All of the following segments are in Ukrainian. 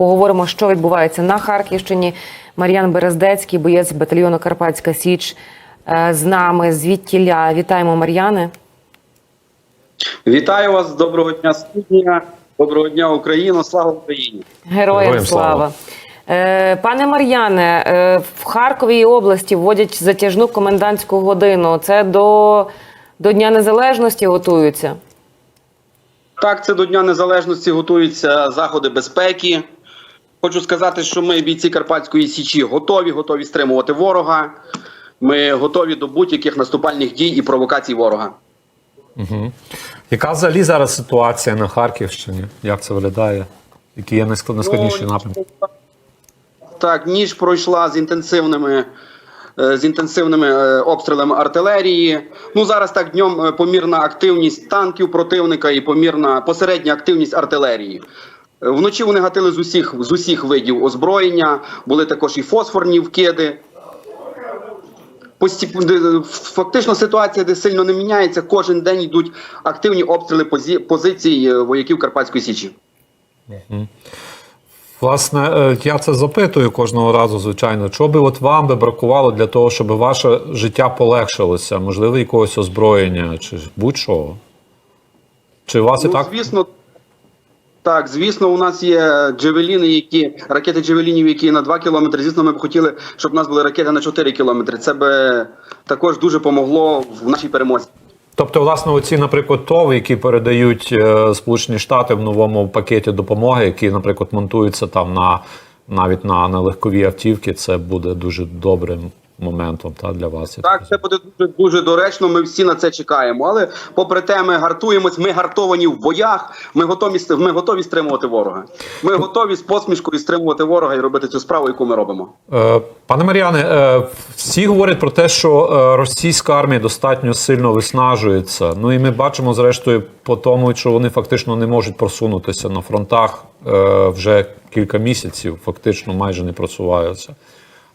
Поговоримо, що відбувається на Харківщині. Мар'ян Берездецький, боєць батальйону Карпатська Січ, е, з нами звідтіля. Вітаємо, Мар'яне. Вітаю вас, доброго дня, студія, доброго дня, Україна, слава Україні! Героям, Героям слава. слава. Е, Пане Мар'яне, е, в Харковій області вводять затяжну комендантську годину. Це до, до Дня Незалежності готуються. Так, це до Дня Незалежності готуються заходи безпеки. Хочу сказати, що ми, бійці Карпатської Січі, готові, готові стримувати ворога. Ми готові до будь-яких наступальних дій і провокацій ворога. Угу. Яка взагалі зараз ситуація на Харківщині? Як це виглядає? Які є найсклад- найскладніші Ну, напрямки? Так, ніч пройшла з інтенсивними. е, З інтенсивними е, обстрілами артилерії. Ну зараз так днем е, помірна активність танків противника і помірна посередня активність артилерії. Е, Вночі вони гатили з усіх з усіх видів озброєння. Були також і фосфорні вкиди. Фактично ситуація, де сильно не міняється. Кожен день йдуть активні обстріли позицій е, вояків Карпатської січі. Власне, е, я це запитую кожного разу, звичайно. Що би от вам би бракувало для того, щоб ваше життя полегшилося? Можливо, якогось озброєння чи будь-що? Чи у вас і Ну, так? звісно, так, звісно, у нас є джевеліни, які ракети джевелінів, які на 2 кілометри. Звісно, ми б хотіли, щоб у нас були ракети на 4 кілометри. Це би також дуже помогло в нашій перемозі. Тобто, власне, оці, наприклад, ТОВ, які передають е, Сполучені Штати в новому пакеті допомоги, які, наприклад, монтуються там на навіть на, на легкові автівки, це буде дуже добрим моментом та, для вас. Так, це буде дуже дуже доречно. Ми всі на це чекаємо. Але попри те, ми гартуємось. Ми гартовані в боях. Ми готові ми готові стримувати ворога. Ми готові з посмішкою стримувати ворога і робити цю справу, яку ми робимо. Е, Пане Мар'яне, е, всі говорять про те, що е, російська армія достатньо сильно виснажується. Ну і ми бачимо, зрештою, по тому, що вони фактично не можуть просунутися на фронтах е, вже кілька місяців, фактично майже не просуваються.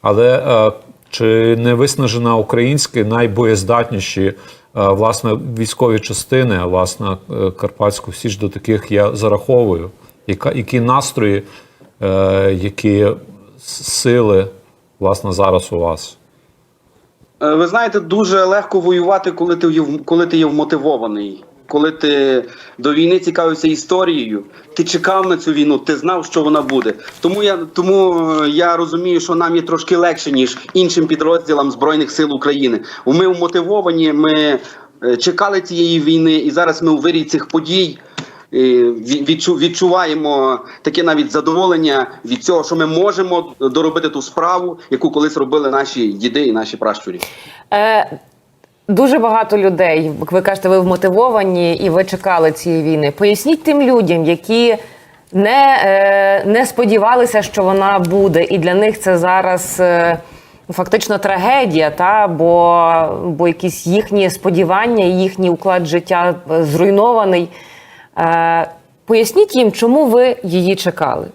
Але е, чи не виснажена українські найбоєздатніші е, власне військові частини, власне е, Карпатську Січ до таких я зараховую? Яка, які настрої, е, які сили власне зараз у вас? Ви знаєте, дуже легко воювати, коли ти коли ти є вмотивований. Коли ти до війни цікавився історією, ти чекав на цю війну, ти знав, що вона буде. Тому я тому е, я розумію, що нам є трошки легше ніж іншим підрозділам збройних сил України. Ми вмотивовані, ми е, чекали цієї війни, і зараз ми у вирі цих подій е, відчу- відчуваємо таке навіть задоволення від цього, що ми можемо доробити ту справу, яку колись робили наші діди і наші пращурі. Е, дуже багато людей, ви кажете, ви вмотивовані і ви чекали цієї війни. Поясніть тим людям, які не, е, не сподівалися, що вона буде, і для них це зараз. Е, Фактично трагедія, та бо, бо якісь їхні сподівання, їхній уклад життя е, зруйнований. Е, поясніть їм, чому ви її чекали.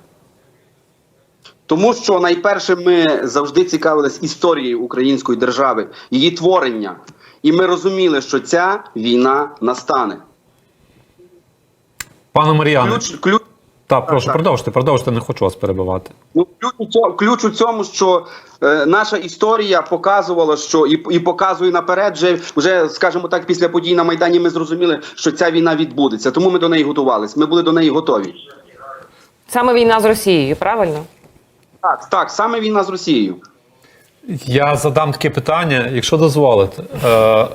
Тому що найперше ми завжди цікавились історією української держави, її творення, і ми розуміли, що ця війна настане. Пане Мар'яне, Ключ, ключ, так, прошу, так. продовжуйте, продовжуйте, не хочу вас перебивати. ну, ключ, у цьому, ключ у цьому, що е, наша історія показувала, що і, і показує наперед, вже, вже, скажімо так, після подій на Майдані ми зрозуміли, що ця війна відбудеться. Тому ми до неї готувалися. Ми були до неї готові. Саме війна з Росією, правильно? Так, так, саме війна з Росією. Я задам таке питання, якщо дозволите. Е,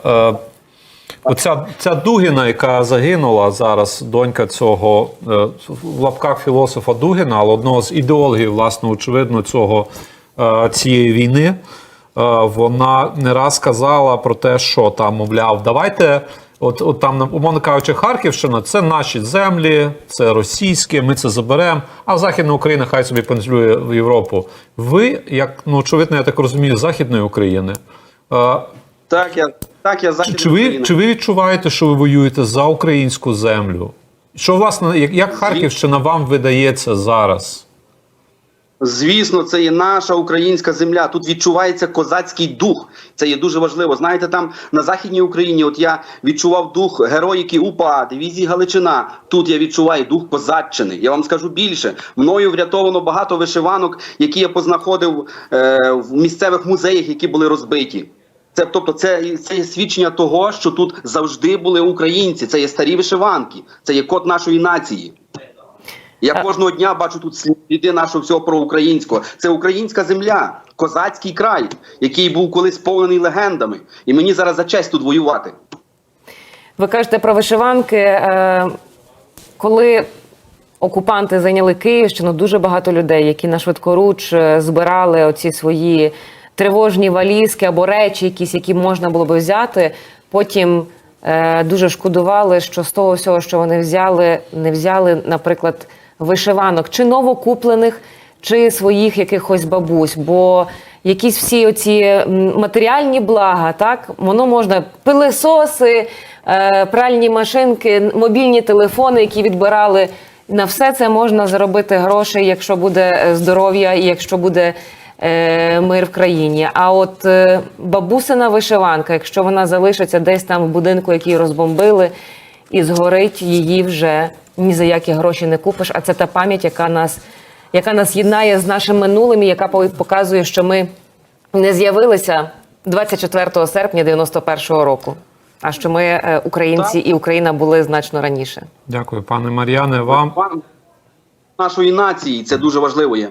е, оця ця Дугіна, яка загинула зараз, донька цього е, в лапках філософа Дугіна, але одного з ідеологів, власне, очевидно, цього, е, цієї війни, е, вона не раз казала про те, що там, мовляв, давайте. От, от там, умовно кажучи, Харківщина це наші землі, це російське, ми це заберемо, а Західна Україна хай собі пензлює в Європу. Ви, як ну очевидно, я так розумію, Західної України. Так, я так, я чи, чи, ви, чи ви відчуваєте, що ви воюєте за українську землю? Що власне, як, як Харківщина вам видається зараз? Звісно, це є наша українська земля. Тут відчувається козацький дух. Це є дуже важливо. Знаєте, там на західній Україні, от я відчував дух героїки УПА, дивізії Галичина. Тут я відчуваю дух козаччини. Я вам скажу більше. Мною врятовано багато вишиванок, які я познаходив е, в місцевих музеях, які були розбиті. Це тобто, це, це є свідчення того, що тут завжди були українці. Це є старі вишиванки, це є код нашої нації. Я кожного дня бачу тут сліди нашого всього проукраїнського. Це українська земля, козацький край, який був колись сповнений легендами. І мені зараз за честь тут воювати. Ви кажете про вишиванки. Е, Коли окупанти зайняли Київщину, дуже багато людей, які на швидкоруч е, збирали оці свої тривожні валізки або речі, якісь, які можна було би взяти, потім е, дуже шкодували, що з того всього, що вони взяли, не взяли, наприклад, вишиванок чи новокуплених, чи своїх якихось бабусь. Бо якісь всі оці матеріальні блага, так воно можна пилисоси, е, пральні машинки, мобільні телефони, які відбирали. На все це можна заробити гроші, якщо буде е, здоров'я і якщо буде е, мир в країні. А от е, бабусина вишиванка, якщо вона залишиться десь там в будинку, який розбомбили, і згорить, її вже ні за які гроші не купиш. А це та пам'ять, яка нас, яка нас єднає з нашим минулим, і яка показує, що ми не з'явилися 24 серпня 91-го року. А що ми е, українці і Україна були значно раніше. Дякую, пане Мар'яне. Вам Вам нашої нації це дуже важливо є.